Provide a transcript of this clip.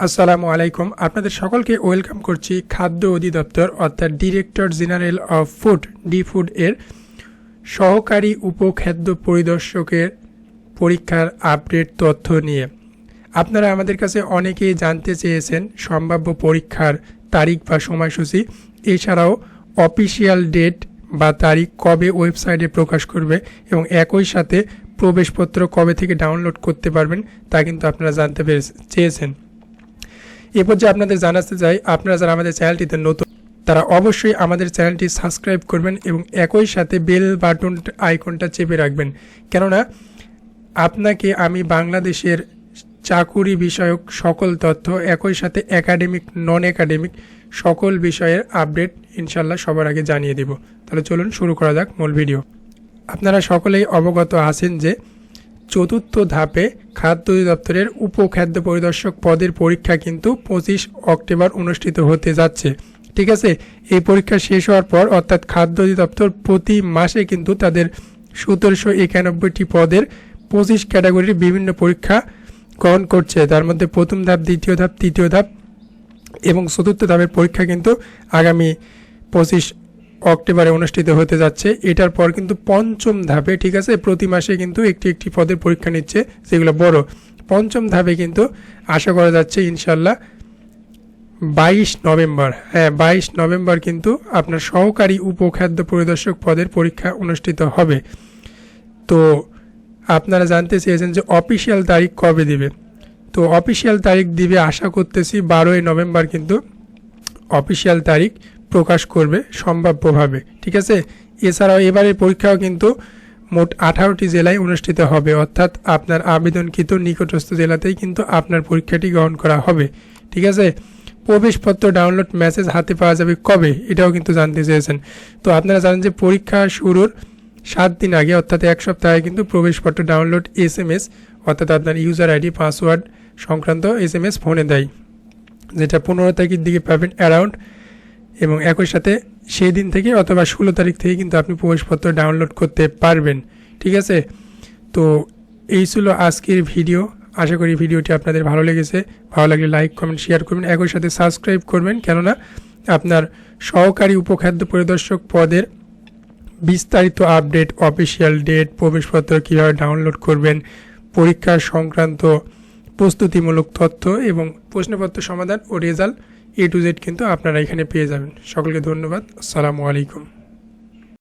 আসসালামু আলাইকুম। আপনাদের সকলকে ওয়েলকাম করছি খাদ্য অধিদপ্তর, অর্থাৎ director general of food, D food এর সহকারী উপখাদ্য পরিদর্শকের পরীক্ষার আপডেট তথ্য নিয়ে। আপনারা আমাদের কাছে অনেকেই জানতে চেয়েছেন সম্ভাব্য পরীক্ষার তারিখ বা সময়সূচি। এছাড়াও অফিসিয়াল ডেট বা তারিখ কবে ওয়েবসাইটে প্রকাশ করবে এবং একই সাথে প্রবেশপত্র কবে থেকে ডাউনলোড করতে পারবেন তা কিন্তু আপনারা জানতে পেরে চেয়েছেন। এ পর্যায়ে আপনাদের জানাতে চাই, আপনারা যারা আমাদের চ্যানেলটিতে নতুন, তারা অবশ্যই আমাদের চ্যানেলটি সাবস্ক্রাইব করবেন এবং একই সাথে বেল বাটন আইকনটা চেপে রাখবেন। কেননা, আপনাকে আমি বাংলাদেশের চাকুরি বিষয়ক সকল তথ্য, একই সাথে একাডেমিক নন একাডেমিক সকল বিষয়ের আপডেট ইনশাল্লাহ সবার আগে জানিয়ে দেব। তাহলে চলুন শুরু করা যাক মূল ভিডিও। আপনারা সকলেই অবগত আছেন যে চতুর্থ ধাপে খাদ্য অধিদপ্তরের উপখাদ্য পরিদর্শক পদের পরীক্ষা কিন্তু পঁচিশ অক্টোবর অনুষ্ঠিত হতে যাচ্ছে। ঠিক আছে? এই পরীক্ষা শেষ হওয়ার পর অর্থাৎ খাদ্য অধিদপ্তর প্রতি মাসে কিন্তু তাদের সতেরোশো একানব্বইটি পদের পঁচিশ ক্যাটাগরির বিভিন্ন পরীক্ষা গ্রহণ করছে। তার মধ্যে প্রথম ধাপ, দ্বিতীয় ধাপ, তৃতীয় ধাপ এবং চতুর্থ ধাপের পরীক্ষা কিন্তু আগামী পঁচিশ অক্টোবরে অনুষ্ঠিত হতে যাচ্ছে। এটার পর কিন্তু পঞ্চম ধাপে, ঠিক আছে, প্রতি মাসে কিন্তু একটি একটি পদের পরীক্ষা নিচ্ছে যেগুলো বড়। পঞ্চম ধাপে কিন্তু আশা করা যাচ্ছে ইনশাল্লাহ বাইশ নভেম্বর হ্যাঁ বাইশ নভেম্বর কিন্তু আপনার সহকারী উপখাদ্য পরিদর্শক পদের পরীক্ষা অনুষ্ঠিত হবে। তো আপনারা জানতে চেয়েছেন যে অফিসিয়াল তারিখ কবে দিবে? তো অফিসিয়াল তারিখ দিবে আশা করতেছি বারোই নভেম্বর কিন্তু অফিসিয়াল তারিখ। প্রকাশ করবে সম্ভাব্যভাবে, ঠিক আছে? এছাড়াও এবারের পরীক্ষাও কিন্তু মোট আঠারোটি জেলায় অনুষ্ঠিত হবে, অর্থাৎ আপনার আবেদনকৃত নিকটস্থ জেলাতেই কিন্তু আপনার পরীক্ষাটি গ্রহণ করা হবে, ঠিক আছে? প্রবেশপত্র ডাউনলোড মেসেজ হাতে পাওয়া যাবে কবে, এটাও কিন্তু জানতে চেয়েছেন। তো আপনারা জানেন যে পরীক্ষা শুরুর সাত দিন আগে, অর্থাৎ এক সপ্তাহ আগে কিন্তু প্রবেশপত্র ডাউনলোড এস এম এস অর্থাৎ আপনার ইউজার আইডি, পাসওয়ার্ড সংক্রান্ত এস এম এস ফোনে দেয়, যেটা পনেরো তারিখের দিকে পাবেন অ্যারাউন্ড এবং একই সাথে সেই দিন থেকে অথবা ষোলো তারিখ থেকে কিন্তু আপনি প্রবেশপত্র ডাউনলোড করতে পারবেন। ঠিক আছে? তো এই ছিল আজকের ভিডিও। আশা করি ভিডিওটি আপনাদের ভালো লেগেছে। ভালো লাগলে লাইক কমেন্ট শেয়ার করবেন। একই সাথে সাবস্ক্রাইব করবেন। কেননা আপনার সহকারী উপখাদ্য পরিদর্শক পদের বিস্তারিত আপডেট অফিসিয়াল ডেট প্রবেশপত্র কীভাবে ডাউনলোড করবেন, পরীক্ষা সংক্রান্ত প্রস্তুতিমূলক তথ্য এবং প্রশ্নপত্র সমাধান ও রেজাল্ট এ টু জেড কিন্তু আপনারা এখানে পেয়ে যাবেন। সকলকে ধন্যবাদ। আসসালামু আলাইকুম।